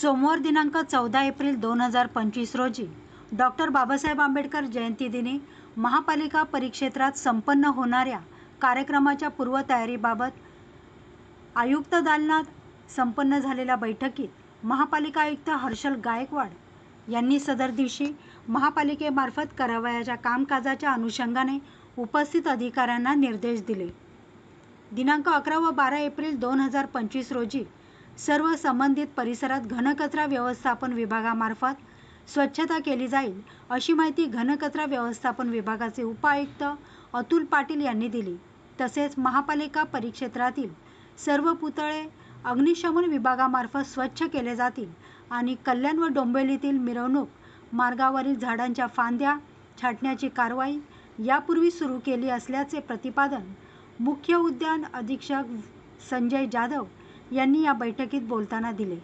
सोमवार दिनांक चौदा एप्रिल दोन हजार पंचवीस रोजी डॉक्टर बाबासाहेब आंबेडकर जयंतीदिनी महापालिका परिक्षेत्रात संपन्न होणाऱ्या कार्यक्रमाच्या पूर्वतयारीबाबत आयुक्त दालनात संपन्न झालेल्या बैठकीत महापालिका आयुक्त हर्षल गायकवाड यांनी सदर दिवशी महापालिकेमार्फत करावयाच्या कामकाजाच्या अनुषंगाने उपस्थित अधिकाऱ्यांना निर्देश दिले. दिनांक अकरा व बारा एप्रिल दोन हजार पंचवीस रोजी सर्व संबंधित परिसरात घनकचरा व्यवस्थापन विभागामार्फत स्वच्छता केली जाईल अशी माहिती घनकचरा व्यवस्थापन विभागाचे उपायुक्त अतुल पाटील यांनी दिली. तसेच महापालिका परिक्षेत्रातील सर्व पुतळे अग्निशमन विभागामार्फत स्वच्छ केले जातील आणि कल्याण व डोंबिवलीतील मिरवणूक मार्गावरील झाडांच्या फांद्या छाटण्याची कारवाई यापूर्वी सुरू केली असल्याचे प्रतिपादन मुख्य उद्यान अधीक्षक संजय जाधव यांनी या बैठकीत बोलताना दिले.